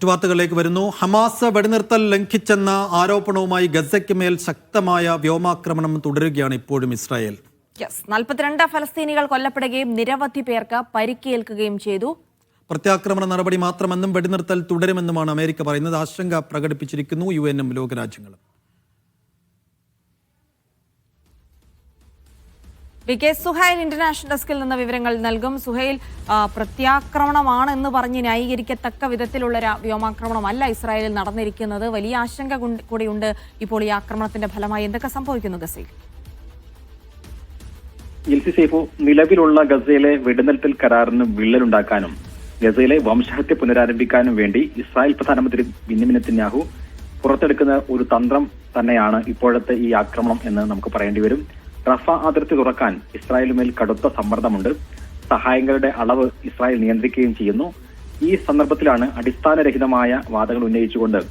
മറ്റു വാർത്തകളിലേക്ക് വരുന്നു. ഹമാസ് വെടിനിർത്തൽ ലംഘിച്ചെന്ന ആരോപണവുമായി ഗസയ്ക്ക് മേൽ ശക്തമായ വ്യോമാക്രമണം തുടരുകയാണ് ഇപ്പോഴും ഇസ്രായേൽ. യെസ് നാൽപ്പത്തിരണ്ട് ഫലസ്തീനികൾ കൊല്ലപ്പെടുകയും നിരവധി പേർക്ക് പരിക്കേൽക്കുകയും ചെയ്തു. പ്രത്യാക്രമണ നടപടി മാത്രമെന്നും വെടിനിർത്തൽ തുടരുമെന്നുമാണ് അമേരിക്ക പറയുന്നത്. ആശങ്ക പ്രകടിപ്പിച്ചിരിക്കുന്നു യു എന്നും ലോകരാജ്യങ്ങളും. വി കെ സുഹൈൽ ഇന്റർനാഷണൽ ഡെസ്കിൽ നിന്ന് വിവരങ്ങൾ നൽകും. സുഹൈൽ പ്രത്യാക്രമണമാണ് എന്ന് പറഞ്ഞ് ന്യായീകരിക്കത്തക്ക വിധത്തിലുള്ള വ്യോമാക്രമണമല്ല ഇസ്രായേലിൽ നടന്നിരിക്കുന്നത്. വലിയ ആശങ്ക കൂടിയുണ്ട്. ഇപ്പോൾ ഈ ആക്രമണത്തിന്റെ ഫലമായി എന്തൊക്കെ സംഭവിക്കുന്നു ഗസയിൽ? ഇൽസി നിലവിലുള്ള ഗസയിലെ വെടിനിർത്തൽ കരാറിന് വിള്ളലുണ്ടാക്കാനും ഗസയിലെ വംശഹത്യ പുനരാരംഭിക്കാനും വേണ്ടി ഇസ്രായേൽ പ്രധാനമന്ത്രി ബിന്യമിൻ നെതന്യാഹു പുറത്തെടുക്കുന്ന ഒരു തന്ത്രം തന്നെയാണ് ഇപ്പോഴത്തെ ഈ ആക്രമണം എന്ന് നമുക്ക് പറയേണ്ടി വരും. റഫ അതിർത്തി തുറക്കാൻ ഇസ്രായേലുമേൽ കടുത്ത സമ്മർദ്ദമുണ്ട്. സഹായങ്ങളുടെ അളവ് ഇസ്രായേൽ നിയന്ത്രിക്കുകയും ചെയ്യുന്നു. ഈ സന്ദർഭത്തിലാണ് അടിസ്ഥാനരഹിതമായ വാദങ്ങൾ ഉന്നയിച്ചുകൊണ്ട്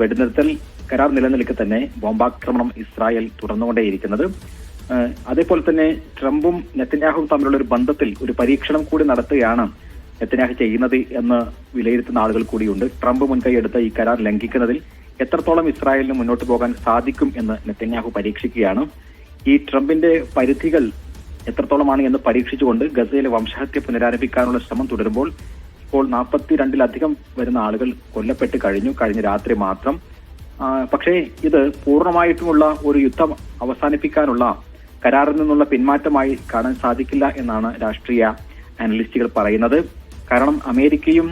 വെടിനിർത്തൽ കരാർ നിലനിൽക്കെ തന്നെ ബോംബാക്രമണം ഇസ്രായേൽ തുടർന്നുകൊണ്ടേയിരിക്കുന്നത്. ഏഹ് അതേപോലെ തന്നെ ട്രംപും നെത്തന്യാഹുവും തമ്മിലുള്ള ഒരു ബന്ധത്തിൽ ഒരു പരീക്ഷണം കൂടി നടത്തുകയാണ് നെത്തന്യാഹു ചെയ്യുന്നത് എന്ന് വിലയിരുത്തുന്ന ആളുകൾ കൂടിയുണ്ട്. ട്രംപ് മുൻകൈയെടുത്ത ഈ കരാർ ലംഘിക്കുന്നതിൽ എത്രത്തോളം ഇസ്രായേലിന് മുന്നോട്ട് പോകാൻ സാധിക്കും എന്ന് നെത്തന്യാഹു പരീക്ഷിക്കുകയാണ്. ഈ ട്രംപിന്റെ പരിധികൾ എത്രത്തോളമാണ് എന്ന് പരീക്ഷിച്ചുകൊണ്ട് ഗസയിലെ വംശഹത്യ പുനരാരംഭിക്കാനുള്ള ശ്രമം തുടരുമ്പോൾ ഇപ്പോൾ നാൽപ്പത്തിരണ്ടിലധികം വരുന്ന ആളുകൾ കൊല്ലപ്പെട്ട് കഴിഞ്ഞു കഴിഞ്ഞ രാത്രി മാത്രം. പക്ഷേ ഇത് പൂർണമായിട്ടുമുള്ള ഒരു യുദ്ധം അവസാനിപ്പിക്കാനുള്ള കരാറിൽ നിന്നുള്ള പിന്മാറ്റമായി കാണാൻ സാധിക്കില്ല എന്നാണ് രാഷ്ട്രീയ അനലിസ്റ്റുകൾ പറയുന്നത്. കാരണം അമേരിക്കയും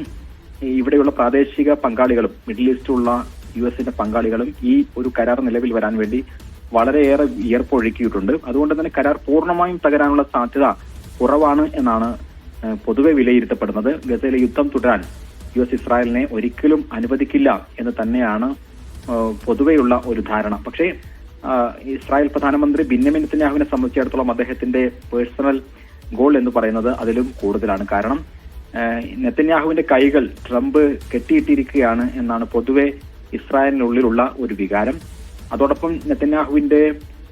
ഇവിടെയുള്ള പ്രാദേശിക പങ്കാളികളും മിഡിൽ ഈസ്റ്റിലുള്ള യു എസിന്റെ പങ്കാളികളും ഈ ഒരു കരാർ നിലവിൽ വരാൻ വേണ്ടി വളരെയേറെ വിയർപ്പൊഴുക്കിയിട്ടുണ്ട്. അതുകൊണ്ട് തന്നെ കരാർ പൂർണമായും തകരാനുള്ള സാധ്യത കുറവാണ് എന്നാണ് പൊതുവെ വിലയിരുത്തപ്പെടുന്നത്. ഗസയിലെ യുദ്ധം തുടരാൻ യു എസ് ഇസ്രായേലിനെ ഒരിക്കലും അനുവദിക്കില്ല എന്ന് തന്നെയാണ് പൊതുവെയുള്ള ഒരു ധാരണ. പക്ഷേ ഇസ്രായേൽ പ്രധാനമന്ത്രി ബിന്നമിൻ നെതന്യാഹുവിനെ സംബന്ധിച്ചിടത്തോളം അദ്ദേഹത്തിന്റെ പേഴ്സണൽ ഗോൾ എന്ന് പറയുന്നത് അതിലും കൂടുതലാണ്. കാരണം നെത്തന്യാഹുവിന്റെ കൈകൾ ട്രംപ് കെട്ടിയിട്ടിരിക്കുകയാണ് എന്നാണ് പൊതുവെ ഇസ്രായേലിനുള്ളിലുള്ള ഒരു വികാരം. അതോടൊപ്പം നെത്തന്യാഹുവിന്റെ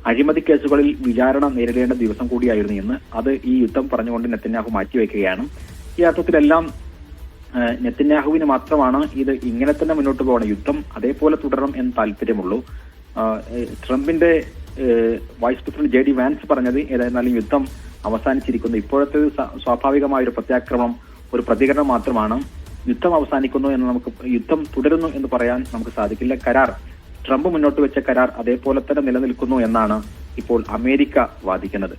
അഴിമതി കേസുകളിൽ വിചാരണ നേരിടേണ്ട ദിവസം കൂടിയായിരുന്നു ഇന്ന്. അത് ഈ യുദ്ധം പറഞ്ഞുകൊണ്ട് നെത്തന്യാഹു മാറ്റിവെക്കുകയാണ്. ഈ അർത്ഥത്തിലെല്ലാം നെത്തന്യാഹുവിന് മാത്രമാണ് ഇത് ഇങ്ങനെ തന്നെ മുന്നോട്ട് പോകണം യുദ്ധം അതേപോലെ തുടരണം എന്ന് താല്പര്യമുള്ളൂ. ട്രംപിന്റെ vice president J D Vance പറഞ്ഞത് ഏതായിരുന്നാലും യുദ്ധം അവസാനിച്ചിരിക്കുന്നു. ഇപ്പോഴത്തെ സ്വാഭാവികമായ ഒരു പ്രത്യാക്രമണം ഒരു പ്രതികരണം മാത്രമാണ്. യുദ്ധം അവസാനിക്കുന്നു എന്ന് നമുക്ക് യുദ്ധം തുടരുന്നു എന്ന് പറയാൻ നമുക്ക് സാധിക്കില്ല. കരാർ ട്രംപ് മുന്നോട്ട് വെച്ച കരാർ അതേപോലെ തന്നെ നിലനിൽക്കുന്നു എന്നാണ് ഇപ്പോൾ അമേരിക്ക വാദിക്കുന്നത്.